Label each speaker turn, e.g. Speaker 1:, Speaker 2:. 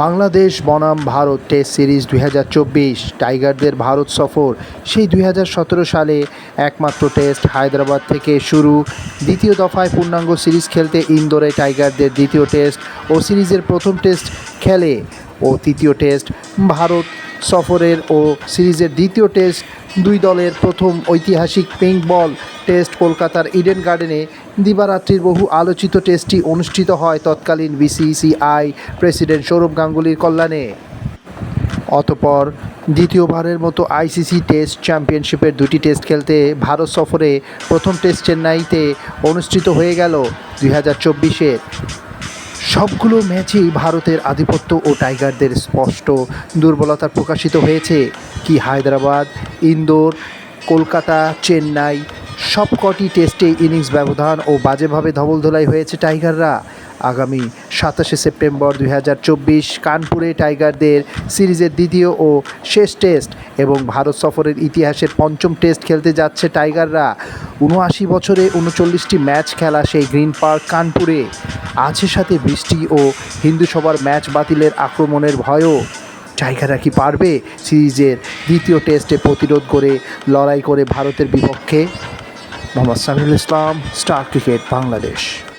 Speaker 1: বাংলাদেশ বনাম Bharat test series দুই হাজার চব্বিশ, টাইগারদের ভারত সফর সেই দুই হাজার সতেরো সালে একমাত্র টেস্ট হায়দ্রাবাদ থেকে শুরু। দ্বিতীয় দফায় পূর্ণাঙ্গ সিরিজ খেলতে ইন্দোরে টাইগারদের দ্বিতীয় টেস্ট ও সিরিজের প্রথম টেস্ট খেলে ও তৃতীয় টেস্ট ভারত সফরের ও সিরিজের দ্বিতীয় টেস্ট, দুই দলের প্রথম ঐতিহাসিক পিঙ্ক বল টেস্ট কলকাতার ইডেন গার্ডেনে দিবারাত্রির বহু আলোচিত টেস্টটি অনুষ্ঠিত হয় তৎকালীন বিসিসিআই প্রেসিডেন্ট সৌরভ গাঙ্গুলির কল্যাণে। অতপর দ্বিতীয়বারের মতো আইসিসি টেস্ট চ্যাম্পিয়নশিপের দুটি টেস্ট খেলতে ভারত সফরে প্রথম টেস্ট চেন্নাইতে অনুষ্ঠিত হয়ে গেল দুই হাজার চব্বিশের। সবগুলো ম্যাচেই ভারতের আধিপত্য ও টাইগারদের স্পষ্ট দুর্বলতা প্রকাশিত হয়েছে। কি হায়দ্রাবাদ, ইন্দোর, কলকাতা, চেন্নাই, সবকটি টেস্টে ইনিংস ব্যবধান ও বাজেভাবে ধবলধোলাই হয়েছে টাইগাররা। আগামী সাতাশে সেপ্টেম্বর দুই হাজার চব্বিশ কানপুরে টাইগারদের সিরিজের দ্বিতীয় ও শেষ টেস্ট এবং ভারত সফরের ইতিহাসের পঞ্চম টেস্ট খেলতে যাচ্ছে টাইগাররা। উনআশি বছরে উনচল্লিশটি ম্যাচ খেলা সেই গ্রিন পার্ক কানপুরে। আছে সাথে বৃষ্টি ও হিন্দু সভার ম্যাচ বাতিলের আক্রমণের ভয়ও। টাইগাররা কি পারবে সিরিজের দ্বিতীয় টেস্টে প্রতিরোধ করে, লড়াই করে ভারতের বিপক্ষে? Mohammad Samiul Islam, star cricket, Bangladesh.